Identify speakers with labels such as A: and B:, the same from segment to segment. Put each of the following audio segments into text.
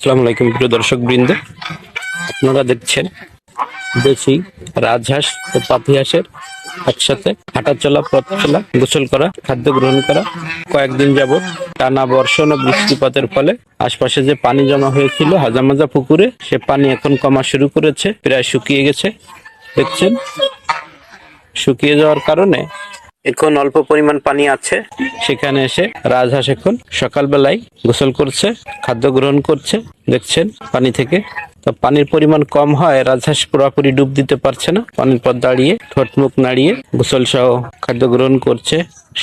A: আসসালামু আলাইকুম প্রিয় দর্শক বৃন্দ আপনারা দেখছেন দেশি রাজহাঁস ও পাতি হাঁসের একসাথে হাঁটা চলা পথ চলা গোসল করা, খাদ্য গ্রহণ করা। কয়েকদিন যাবত টানা বর্ষণ ও বৃষ্টিপাতের ফলে আশপাশে যে পানি জমা হয়েছিল হাজামাজা পুকুরে, সে পানি এখন কমা শুরু করেছে, প্রায় শুকিয়ে গেছে। দেখছেন? শুকিয়ে যাওয়ার কারণে এখন অল্প পরিমাণ পানি আছে। সেখানে এসে রাজহাঁস এখন সকালবেলায় গোসল করছে খাদ্য গ্রহণ করছে দেখছেন পানি থেকে। তো পানির পরিমাণ কম হয় রাজহাঁস পুরোপুরি ডুব দিতে পারছে না। পানির পর দাঁড়িয়ে ঠোঁট মুখ নাড়িয়ে গোসল সহ খাদ্য গ্রহণ করছে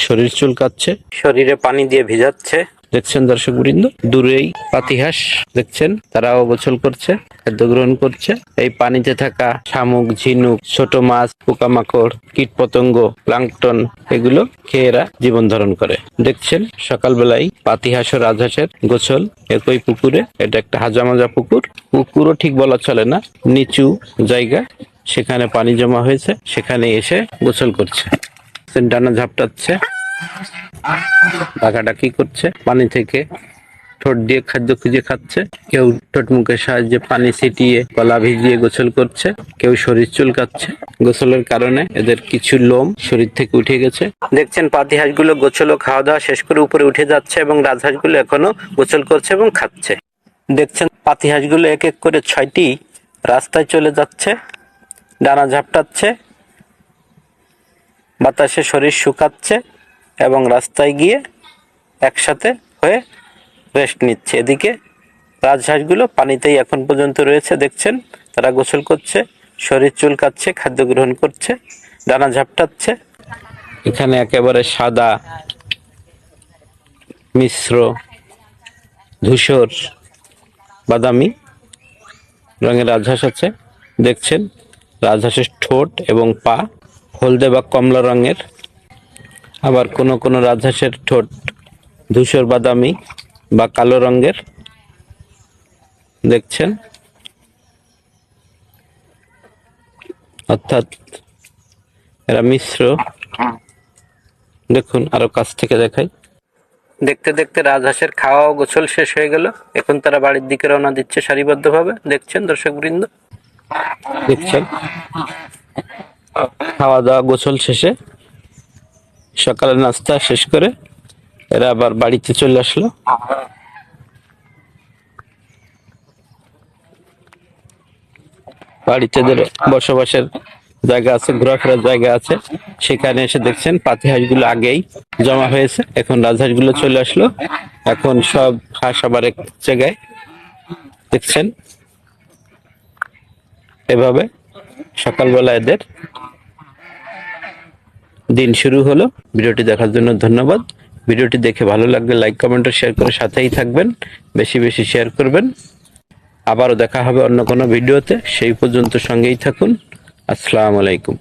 A: শরীর চুলকাচ্ছে। শরীরে পানি দিয়ে ভিজাচ্ছে। দেখছেন দর্শক বৃন্দ দূরেই পাতিহাঁস দেখছেন, তারাও গোসল করছে, খাদ্য গ্রহণ করছে। এই পানিতে থাকা শামুক, ঝিনুক, ছোট মাছ, পোকামাকড় কীট পতঙ্গ প্লাঙ্কটন এগুলো খেয়ে এরা জীবন ধারণ করে। দেখছেন, সকালবেলায় পাতিহাঁস ও রাজহাঁসের গোসল একই পুকুরে। এটা একটা হাজামাজা পুকুর। পুকুরও ঠিক বলা চলে না। নিচু জায়গা, সেখানে পানি জমা হয়েছে, সেখানে এসে গোসল করছে। ডানা ঝাপটাচ্ছে। ডাকাডাকি করছে? পানি থেকে ঠোঁট দিয়ে খাদ্য খুঁজে খাচ্ছে। কেউ ঠোঁট মুখের সাহায্যে পানি ছিটিয়ে গলা ভিজিয়ে গোসল করছে। কেউ শরীর চুলকাচ্ছে গোসলের কারণে এদের কিছু লোম শরীর থেকে উঠে গেছে। দেখছেন পাতি হাঁসগুলো গোসল ও খাওয়া দাওয়া শেষ করে উপরে উঠে যাচ্ছে এবং রাজহাঁসগুলো এখনও গোসল করছে এবং খাচ্ছে। দেখছেন পাতি হাঁসগুলো এক এক করে ছয়টি রাস্তায় চলে যাচ্ছে, ডানা ঝাপটাচ্ছে, বাতাসে শরীর শুকাচ্ছে। এবং রাস্তায় গিয়ে একসাথে হয়ে রেস্ট নিচ্ছে। এদিকে রাজহাঁসগুলো পানিতেই এখন পর্যন্ত রয়েছে, দেখছেন? তারা গোসল করছে, শরীর চুলকাচ্ছে, খাদ্য গ্রহণ করছে, ডানা ঝাপটাচ্ছে। এখানে একেবারে সাদা মিশ্র ধূসর বাদামি রঙের রাজহাঁস আছে। দেখছেন? রাজহাঁসের ঠোঁট এবং পা হলদে বা কমলা রঙের। আবার কোনো কোনো রাজহাঁসের ঠোঁট ধূসর বাদামি বা কালো রঙের। দেখছেন? অর্থাৎ এরা মিশ্র। দেখুন, আরও কাছ থেকে দেখাই। দেখতে দেখতে রাজহাঁসের খাওয়া ও গোসল শেষ হয়ে গেল। এখন তারা বাড়ির দিকে রওনা দিচ্ছে সারিবদ্ধভাবে। দেখছেন দর্শক বৃন্দ দেখছেন? খাওয়া দাওয়া গোসল শেষে সকালে নাস্তা শেষ করে এরা আবার বাড়িতে চলে আসলো। বাড়িতে বসবাসের জায়গা আছে, ঘোরাফেরার জায়গা আছে। সেখানে এসে দেখছেন পাতি হাঁসগুলো আগেই জমা হয়েছে। এখন রাজহাঁসগুলো চলে আসলো। এখন সব হাঁস আবার এক জায়গায় দেখছেন। এভাবে সকালবেলা এদের দিন শুরু হলো। ভিডিওটি দেখার জন্য ধন্যবাদ। ভিডিওটি দেখে ভালো লাগলে লাইক কমেন্ট শেয়ার করে সাথেই থাকবেন। বেশি বেশি শেয়ার করবেন। আবারও দেখা হবে অন্য কোনো ভিডিওতে। সেই পর্যন্ত সঙ্গেই থাকুন। আসসালামু আলাইকুম।